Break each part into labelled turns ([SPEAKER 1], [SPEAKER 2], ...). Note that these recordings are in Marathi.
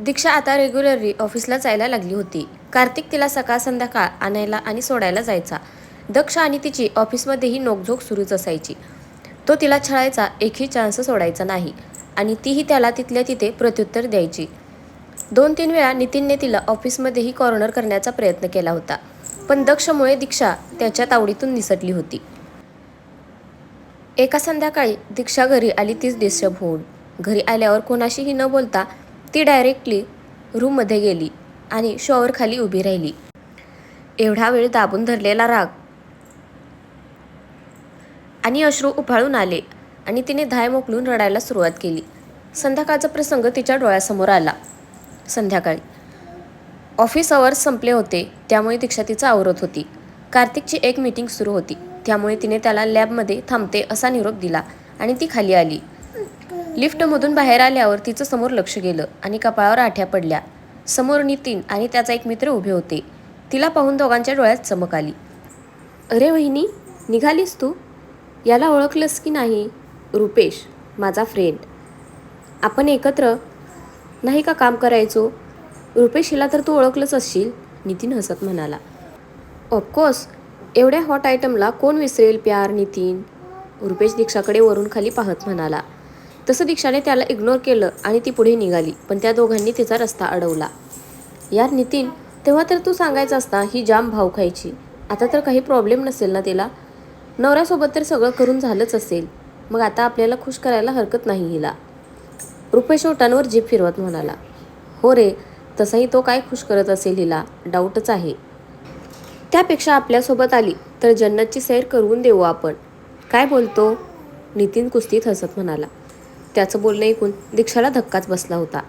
[SPEAKER 1] दीक्षा आता रेग्युलरली ऑफिसला जायला लागली होती. कार्तिक तिला सकाळ संध्याकाळ आणायला आणि सोडायला जायचा. दक्ष आणि तिची ऑफिसमध्येही नोकझोक सुरूच असायची. तो तिला छळायचा एकही चान्स सोडायचा नाही. आणि तीही त्याला तिथल्या तिथे प्रत्युत्तर द्यायची. दोन तीन वेळा नितीनने तिला ऑफिसमध्येही कॉर्नर करण्याचा प्रयत्न केला होता. पण दक्षमुळे दीक्षा त्याच्या तावडीतून निसटली होती. एका संध्याकाळी दीक्षा घरी आली तीच डिस्टर्ब होऊन. घरी आल्यावर कोणाशीही न बोलता ती डायरेक्टली रूममध्ये गेली आणि शॉवर खाली उभी राहिली. एवढा वेळ दाबून धरलेला राग. आणि अश्रू उफाळून आले आणि तिने धाय मोकलून रडायला सुरुवात केली. संध्याकाळचा प्रसंग तिच्या डोळ्यासमोर आला. संध्याकाळी. ऑफिस अवर्स संपले होते त्यामुळे दीक्षा तिचा आवरत होती. कार्तिकची एक मीटिंग सुरू होती त्यामुळे तिने त्याला लॅबमध्ये थांबते असा निरोप दिला आणि ती खाली आली. लिफ्टमधून बाहेर आल्यावर तिचं समोर लक्ष गेलं आणि कपाळावर आठ्या पडल्या. समोर नितीन आणि त्याचा एक मित्र उभे होते. तिला पाहून दोघांच्या डोळ्यात चमक आली. अरे वहिनी निघालीस तू? याला ओळखलंस की नाही? रुपेश माझा फ्रेंड आपण एकत्र? नाही का काम करायचो? रुपेश हिला तर तू ओळखलंच असशील नितीन हसत म्हणाला. ऑफकोर्स एवढ्या हॉट आयटमला कोण विसरेल प्यार नितीन? रुपेश दीक्षाकडे वरून खाली पाहत म्हणाला. तसं दीक्षाने त्याला इग्नोर केलं आणि ती पुढे निघाली. पण त्या दोघांनी तिचा रस्ता अडवला. यार नितीन तेव्हा तर तू सांगायचं असता ही जाम भाव खायची. आता तर काही प्रॉब्लेम नसेल ना तिला? नवऱ्यासोबत तर सगळं करून झालंच असेल. मग आता आपल्याला खुश करायला हरकत नाही हिला. रुपेश ओटांवर जीप फिरवत म्हणाला हो रे तसाही तो काय खुश करत असेल हिला? डाऊटच आहे. त्यापेक्षा आपल्यासोबत आली तर जन्नतची सैर करून देऊ आपण. काय बोलतो? नितीन कुस्तीत हसत म्हणाला. त्याचं बोलणं ऐकून दीक्षाला धक्काच बसला होता.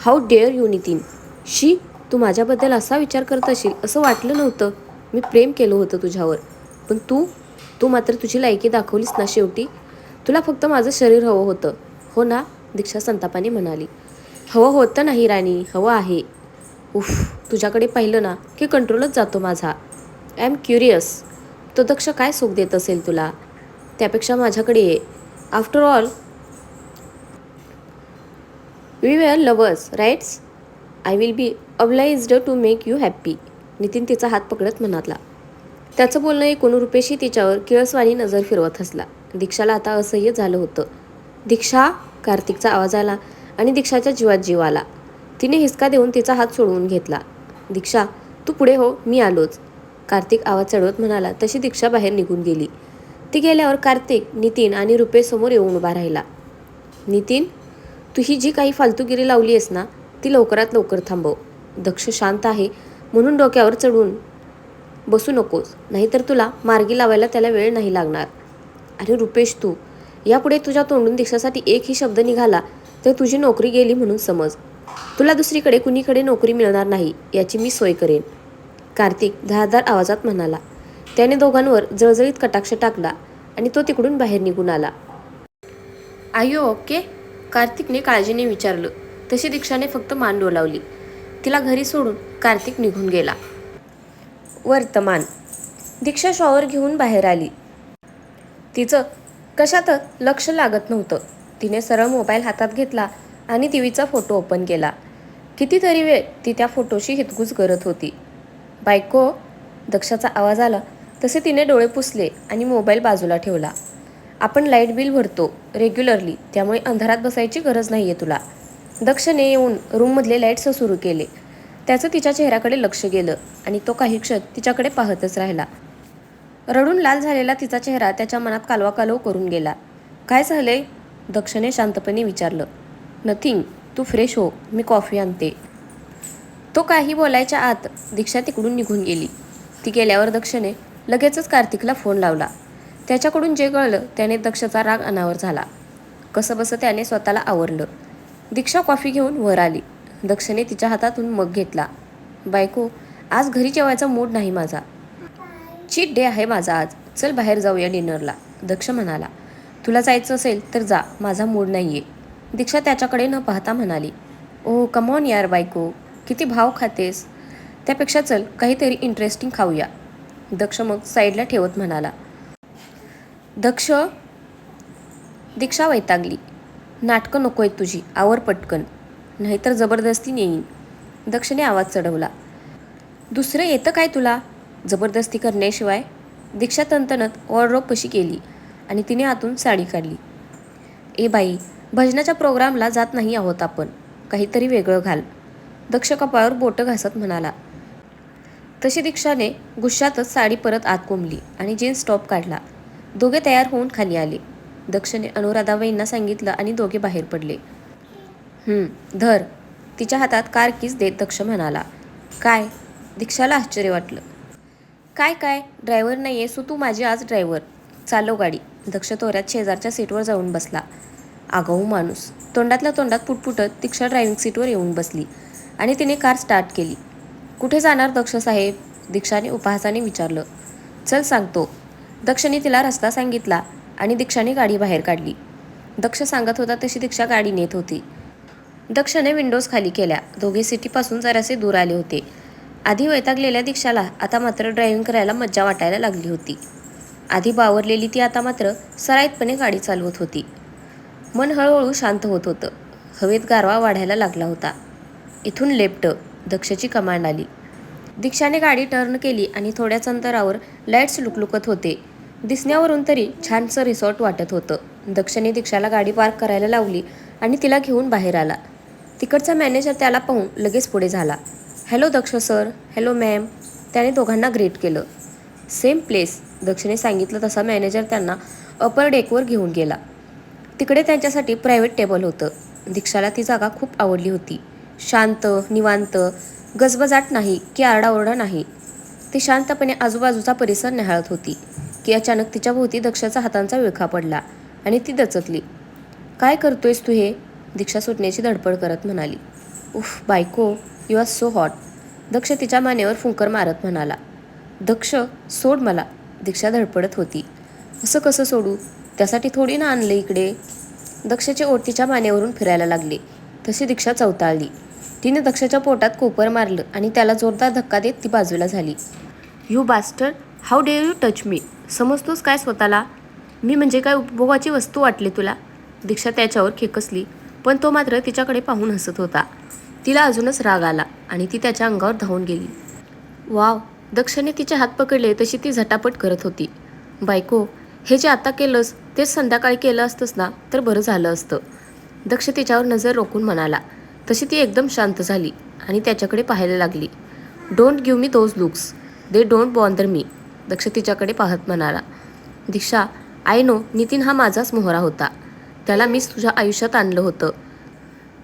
[SPEAKER 1] How dare you Nitin? शी तू माझ्याबद्दल असा विचार करत असशील असं वाटलं नव्हतं. मी प्रेम केलं होतं तुझ्यावर. पण तू तू मात्र तुझी लायकी दाखवलीस ना शेवटी. तुला फक्त माझं शरीर हवं होतं. हो ना दीक्षा संतापाने म्हणाली. हवं होतं नाही राणी हवं आहे. उफ तुझ्याकडे पाहिलं ना की कंट्रोलच जातो माझा. आय एम क्युरियस तो दक्ष काय सुख देत असेल तुला? त्यापेक्षा माझ्याकडे ये. After all we were lovers rights I will be obliged to make you happy Nitin तिचा हात पकडत म्हणाला त्याचं बोलणं ऐकून रुपेशी तिच्यावर किळसवाणी नजर फिरवत हसला. दीक्षाला आता असह्य झालं होतं. दीक्षा कार्तिकचा आवाज आला आणि दीक्षाच्या जीवात जीव आला. तिने हिसका देऊन तिचा हात सोडवून घेतला. दीक्षा तू पुढे हो मी आलोच. कार्तिक आवाज चढवत म्हणाला तशी दीक्षा बाहेर निघून गेली. ती गेल्यावर कार्तिक नितीन आणि रुपेश समोर येऊन उभा राहिला. नितीन तू ही जी काही फालतूगिरी लावली आहेस ना ती लवकरात लवकर थांबव. दक्ष शांत आहे म्हणून डोक्यावर चढून बसू नकोस नाहीतर तुला मार्गी लावायला त्याला वेळ नाही लागणार. अरे रुपेश तू यापुढे तुझ्या तोंडून दीक्षासाठी एकही शब्द निघाला तर तुझी नोकरी गेली म्हणून समज. तुला दुसरीकडे कुणीकडे नोकरी मिळणार नाही याची मी सोय करेन. कार्तिक धारदार आवाजात म्हणाला. त्याने दोघांवर जळजळीत कटाक्ष टाकला आणि तो तिकडून बाहेर निघून आला. आयो ओके? कार्तिकने काळजीने विचारलं. तशी दीक्षाने फक्त मान डोलावली. तिला घरी सोडून कार्तिक निघून गेला. वर्तमान. दीक्षा शॉवर घेऊन बाहेर आली. तिचं कशात लक्ष लागत नव्हतं. तिने सरळ मोबाईल हातात घेतला आणि टीव्हीचा फोटो ओपन केला. कितीतरी वेळ ती त्या फोटोशी हितगुज करत होती. बायको दक्षाचा आवाज आला. तसे तिने डोळे पुसले आणि मोबाईल बाजूला ठेवला. आपण लाइट बिल भरतो रेग्युलरली त्यामुळे अंधारात बसायची गरज नाही आहे तुला. दक्षने येऊन रूममधले लाईट्स सुरू केले. त्याचं तिच्या चेहऱ्याकडे लक्ष गेलं आणि तो काही क्षण तिच्याकडे पाहतच राहिला. रडून लाल झालेला तिचा चेहरा त्याच्या मनात कालवा कालव करून गेला. काय झालंय? दक्षने शांतपणे विचारलं. नथिंग. तू फ्रेश हो. मी कॉफी आणते. तो काही बोलायच्या आत दीक्षा तिकडून निघून गेली. ती गेल्यावर दक्षने लगेचच कार्तिकला फोन लावला. त्याच्याकडून जे कळलं त्याने दक्षचा राग अनावर झाला. कसं बसं त्याने स्वतःला आवरलं. दीक्षा कॉफी घेऊन वर आली. दक्षने तिच्या हातातून मग घेतला. बायको आज घरी जेवायचा मूड नाही माझा. चीट डे आहे माझा आज. चल बाहेर जाऊया डिनरला. दक्ष म्हणाला. तुला जायचं असेल तर जा. माझा मूड नाही आहे दीक्षा त्याच्याकडे न पाहता म्हणाली. ओ कमॉन यार बायको. किती भाव खातेस. त्यापेक्षा चल काहीतरी इंटरेस्टिंग खाऊया. दक्ष मग साईडला ठेवत म्हणाला. दक्ष दीक्षा वैतागली. नाटकं नको आहेत तुझी आवर पटकन. नाहीतर जबरदस्ती नेईन. दक्षने आवाज चढवला. दुसरं येतं काय तुला? जबरदस्ती करण्याशिवाय दीक्षा तंतनत वॉर्ड्रॉप पशी केली? आणि तिने आतून साडी काढली. ए बाई भजनाच्या प्रोग्रामला जात नाही आहोत आपण. काहीतरी वेगळं घाल. दक्ष कपाळावर बोटं घासत म्हणाला. तशी दीक्षाने गुश्शातच साडी परत आत कोंबली आणि जीन्स टॉप काढला. दोघे तयार होऊन खाली आले. दक्षने अनुराधाबाईंना सांगितलं आणि दोघे बाहेर पडले. धर. तिच्या हातात कार कीज देत दक्ष म्हणाला. काय? दीक्षाला आश्चर्य वाटलं. काय काय? ड्रायव्हर नाही आहे सो तू माझी आज ड्रायव्हर. चालव गाडी. दक्ष तोऱ्यात शेजारच्या सीटवर जाऊन बसला. आगाऊ माणूस. तोंडातल्या तोंडात पुटपुटत दीक्षा ड्रायव्हिंग सीटवर येऊन बसली आणि तिने कार स्टार्ट केली. कुठे जाणार दक्ष साहेब? दीक्षाने उपहासाने विचारलं. चल सांगतो. दक्षने तिला रस्ता सांगितला आणि दीक्षाने गाडी बाहेर काढली. दक्ष सांगत होता तशी दीक्षा गाडी नेत होती. दक्षने विंडोज खाली केल्या. दोघे सिटीपासून जरासे दूर आले होते. आधी वैतागलेल्या दीक्षाला आता मात्र ड्रायव्हिंग करायला मज्जा वाटायला लागली होती. आधी बावरलेली ती आता मात्र सराईतपणे गाडी चालवत होती. मन हळूहळू शांत होत होतं. हवेत गारवा वाढायला लागला होता. इथून लेफ्ट दक्षची कमांड आली. दीक्षाने गाडी टर्न केली आणि थोड्याच अंतरावर लाईट्स लुकलुकत होते. दिसण्यावरून तरी छानसं रिसॉर्ट वाटत होतं. दक्षने दीक्षाला गाडी पार्क करायला लावली आणि तिला घेऊन बाहेर आला. तिकडचा मॅनेजर त्याला पाहून लगेच पुढे झाला. Hello Daksh sir hello ma'am त्याने दोघांना ग्रेट केलं. सेम प्लेस दक्षने सांगितलं तसा मॅनेजर त्यांना अपर डेकवर घेऊन गेला. तिकडे त्यांच्यासाठी प्रायव्हेट टेबल होतं. दीक्षाला ती जागा खूप आवडली होती. शांत निवांत गजबजाट नाही की आरडाओरडा नाही. ती शांतपणे आजूबाजूचा परिसर निहाळत होती. की अचानक तिच्या भोवती दक्षाचा हातांचा विळखा पडला आणि ती दचकली. काय करतोयस तू हे? दीक्षा सुटण्याची धडपड करत म्हणाली. उफ बायको you are so hot Daksh तिच्या मानेवर फुंकर मारत म्हणाला. दक्ष सोड मला. दीक्षा धडपडत होती. असं कसं सोडू? त्यासाठी थोडी ना आणलं इकडे. दक्षाचे ओट तिच्या मानेवरून फिरायला लागले. तशी दीक्षा चवताळली. तिने दक्षाच्या पोटात कोपर मारलं आणि त्याला जोरदार धक्का देत ती बाजूला झाली. You bastard how dare you touch me समजतोस काय स्वतःला? मी म्हणजे काय उपभोगाची वस्तू वाटली तुला? दीक्षा त्याच्यावर खेकसली पण तो मात्र तिच्याकडे पाहून हसत होता. तिला अजूनच राग आला आणि ती त्याच्या अंगावर धावून गेली. वाव दक्षने तिचे हात पकडले तशी ती झटापट करत होती. बायको हे जे आता केलंस तेच संध्याकाळी केलं असतंस ना तर बरं झालं असतं. दक्ष तिच्यावर नजर रोखून म्हणाला. तशी ती एकदम शांत झाली आणि त्याच्याकडे पाहायला लागली. Don't give me those looks. They don't bother me. Daksh तिच्याकडे पाहत म्हणाला दीक्षा आय नो नितीन हा माझाच मोहरा होता. त्याला मीच तुझ्या आयुष्यात आणलं होतं.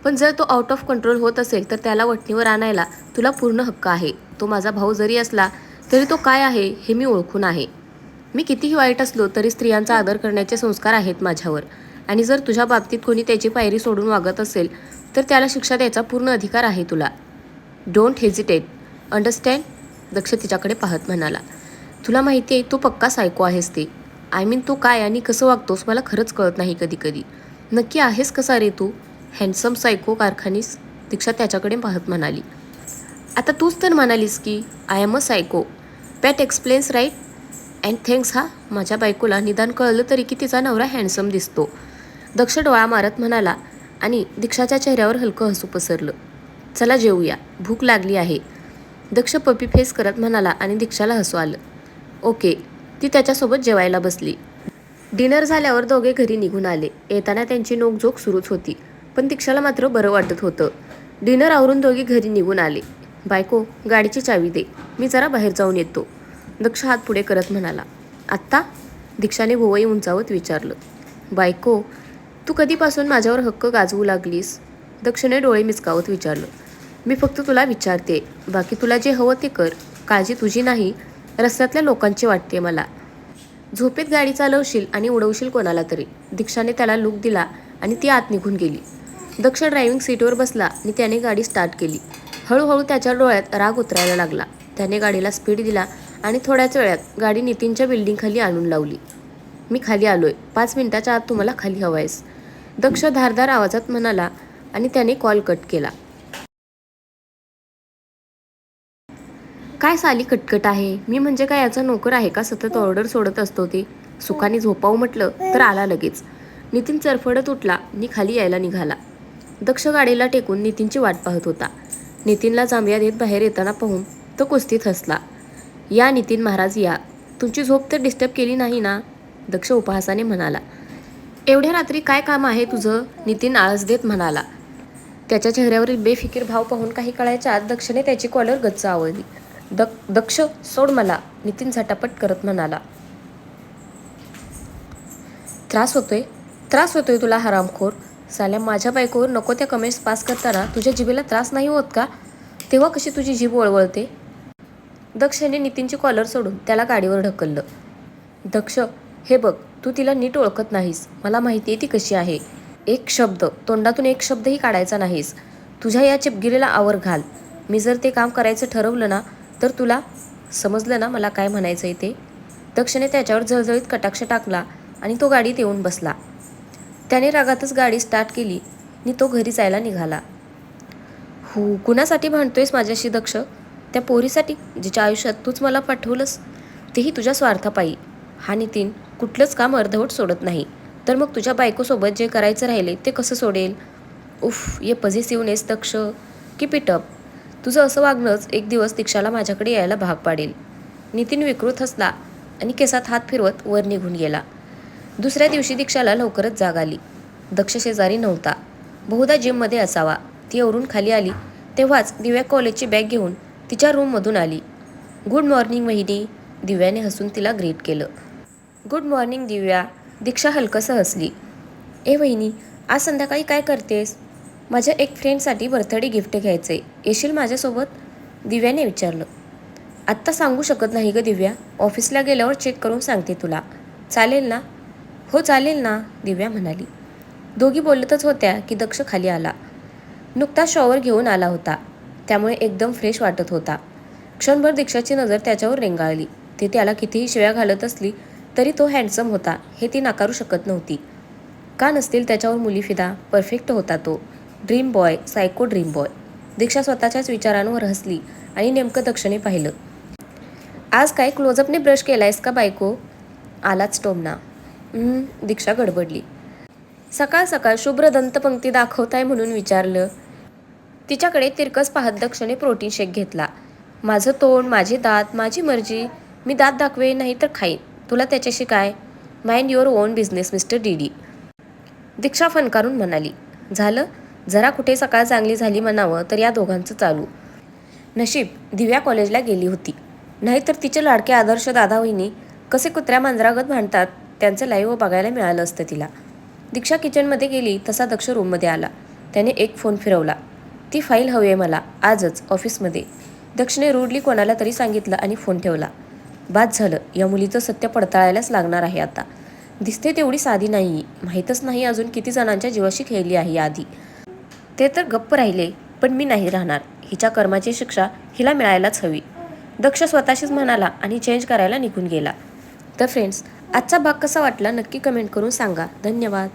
[SPEAKER 1] पण जर तो आउट ऑफ कंट्रोल होत असेल तर त्याला वटणीवर आणायला तुला पूर्ण हक्क आहे. तो माझा भाऊ जरी असला तरी तो काय आहे हे मी ओळखून आहे. मी कितीही वाईट असलो तरी स्त्रियांचा आदर करण्याचे संस्कार आहेत माझ्यावर. आणि जर तुझ्या बाबतीत कोणी त्याची पायरी सोडून वागत असेल तर त्याला शिक्षा द्यायचा पूर्ण अधिकार आहे तुला. डोंट हेजिटेट अंडरस्टँड दक्ष तिच्याकडे पाहत म्हणाला. तुला माहिती आहे तू पक्का सायको आहेस ते. आय मीन तू काय आणि कसं वागतोस मला खरंच कळत नाही कधी कधी नक्की आहेस कसा रे तू? हँडसम सायको कारखानीस दीक्षा त्याच्याकडे पाहत म्हणाली. आता तूच तर म्हणालीस की I am a psychopath explains right and thanks हा. माझ्या बायकोला निदान कळलं तरी की तिचा नवरा हँडसम दिसतो. दक्ष डोळा मारत म्हणाला आणि दीक्षाच्या चेहऱ्यावर हलकं हसू पसरलं. चला जेवूया भूक लागली आहे. दक्ष पपी फेस करत म्हणाला आणि दीक्षाला हसू आलं. ओके. ती त्याच्यासोबत जेवायला बसली. डिनर झाल्यावर दोघे घरी निघून आले. येताना त्यांची नोकझोक सुरूच होती. पण दीक्षाला मात्र बरं वाटत होतं. डिनर आवरून दोघे घरी निघून आले. बायको गाडीची चावी दे. मी जरा बाहेर जाऊन येतो. दक्ष हात पुढे करत म्हणाला. आत्ता? दीक्षाने भोवई उंचावत विचारलं. बायको तू कधीपासून माझ्यावर हक्क गाजवू लागलीस? दक्षने डोळे मिचकावत विचारलं. मी फक्त तुला विचारते. बाकी तुला जे हवं ते कर. काळजी तुझी नाही. रस्त्यातल्या लोकांची वाटते मला. झोपेत गाडी चालवशील आणि उडवशील कोणाला तरी. दीक्षाने त्याला लूक दिला आणि ती आत निघून गेली. दक्ष ड्रायव्हिंग सीटवर बसला आणि त्याने गाडी स्टार्ट केली. हळूहळू त्याच्या डोळ्यात राग उतरायला लागला. त्याने गाडीला स्पीड दिला आणि थोड्याच वेळात गाडी नितीनच्या बिल्डिंगखाली आणून लावली. मी खाली आलोय. पाच मिनिटाच्या आत तुम्हाला खाली हवायस दक्ष धारदार आवाजात म्हणाला आणि त्याने कॉल कट केला. काय साली कटकट आहे? मी म्हणजे काय याचा नोकर आहे का? सतत ऑर्डर सोडत असतो ते. सुखाने झोपावं म्हटलं तर आला लगेच. नितीन चरफडत उठला. नि खाली यायला निघाला. दक्ष गाडीला टेकून नितीनची वाट पाहत होता. नितीनला जांभ्या देत बाहेर येताना पाहून तो कुस्तीत हसला. या नितीन महाराज या. तुमची झोप तर डिस्टर्ब केली नाही ना? दक्ष उपहासाने म्हणाला. एवढ्या रात्री काय काम आहे तुझं? नितीन आळस देत म्हणाला. त्याच्या चेहऱ्यावरील बेफिकीर भाव पाहून काही कळायच्या आत दक्षने त्याची कॉलर गच्च आवडली दक दक्ष सोड मला नितीन झटापट करत म्हणाला. त्रास होतोय? त्रास होतोय तुला हरामखोर? साल्या माझ्या बायकोवर नको त्या कमेंट्स पास करताना तुझ्या जिभेला त्रास नाही होत का? तेव्हा कशी तुझी जीभ वळवळते? दक्षने नितीनची कॉलर सोडून त्याला गाडीवर ढकललं. दक्ष हे बघ तू तिला नीट ओळखत नाहीस. मला माहिती आहे ती कशी आहे. एक शब्द तोंडातून एक शब्दही काढायचा नाहीस. तुझ्या या चिपगिरीला आवर घाल. मी जर ते काम करायचं ठरवलं ना तर तुला समजलं ना मला काय म्हणायचं आहे ते? दक्षने त्याच्यावर झळझळीत कटाक्ष टाकला आणि तो गाडीत येऊन बसला. त्याने रागातच गाडी स्टार्ट केली आणि तो घरी जायला निघाला. हो कुणासाठी भांडतोयस माझ्याशी दक्ष? त्या पोरीसाठी जिच्या आयुष्यात तूच मला पाठवलंस तेही तुझ्या स्वार्थापायी. हा नितीन कुठलंच काम अर्धवट सोडत नाही. तर मग तुझ्या बायकोसोबत जे करायचं राहिले ते कसं सोडेल? उफ ये पझेसिव्हनेस दक्ष. की पिटअप तुझं असं वागणंच एक दिवस दीक्षाला माझ्याकडे यायला भाग पाडेल. नितीन विकृत हसला आणि केसात हात फिरवत वर निघून गेला. दुसऱ्या दिवशी दीक्षाला लवकरच जाग आली. दक्ष शेजारी नव्हता. बहुधा जिममध्ये असावा. ती वरून खाली आली. तेव्हाच दिव्या कॉलेजची बॅग घेऊन तिच्या रूममधून आली. गुड मॉर्निंग वहिनी. दिव्याने हसून तिला ग्रीट केलं. Good morning Divya. दीक्षा हलकसं हसली. ए वहिनी आज संध्याकाळी काय करतेस? माझ्या एक फ्रेंडसाठी बर्थडे गिफ्ट घ्यायचे येशील माझ्यासोबत? दिव्याने विचारलं. आत्ता सांगू शकत नाही ग दिव्या. ऑफिसला गेल्यावर चेक करून सांगते तुला. चालेल ना? हो चालेल ना? दिव्या म्हणाली. दोघी बोलतच होत्या की दक्ष खाली आला. नुकताच शॉवर घेऊन आला होता. त्यामुळे एकदम फ्रेश वाटत होता. क्षणभर दीक्षाची नजर त्याच्यावर रेंगाळली. ती त्याला कितीही शिव्या घालत असली तरी तो हँडसम होता हे ती नाकारू शकत नव्हती. का नसतील त्याच्यावर मुली फिदा परफेक्ट होता तो. Dream boy psycho dream boy. Diksha स्वतःच्याच विचारांवर हसली आणि नेमकं दक्षिणे पाहिलं. आज काय क्लोजअपने ब्रश केलायस का बायको? आलाच टोमना. दीक्षा गडबडली. सकाळ सकाळ शुभ्र दंतपंक्ती दाखवताय म्हणून विचारलं. तिच्याकडे तिरकस पाहत दक्षिणे प्रोटीन शेक घेतला. माझं तोंड माझे दात माझी मर्जी. मी दात दाखवे नाही तर खाईन. तुला त्याच्याशी काय? Mind your own business mister D D Diksha फनकारून म्हणाली. झालं? जरा कुठे सकाळ चांगली झाली म्हणावं तर या दोघांचं चालू. नशीब दिव्या कॉलेजला गेली होती. नाहीतर तिचे लाडके आदर्श दादा वहिनी कसे कुत्र्या मांजरागत भांडतात त्यांचं लाईव्ह बघायला मिळालं असतं तिला. दीक्षा किचनमध्ये गेली तसा दक्ष रूममध्ये आला. त्याने एक फोन फिरवला. ती फाईल हवी आहे मला. आजच ऑफिसमध्ये दक्षने रूडली कोणाला तरी सांगितलं आणि फोन ठेवला. बाद झालं. या मुलीचं सत्य पडताळायलाच लागणार आहे आता. दिसते तेवढी साधी नाही माहीतच नाही अजून किती जणांच्या जीवाशी खेळली आहे याआधी ते तर गप्प राहिले पण मी नाही राहणार. हिच्या कर्माची शिक्षा हिला मिळायलाच हवी. दक्ष स्वतःशीच म्हणाला आणि चेंज करायला निघून गेला. तर फ्रेंड्स आजचा भाग कसा वाटला नक्की कमेंट करून सांगा. धन्यवाद.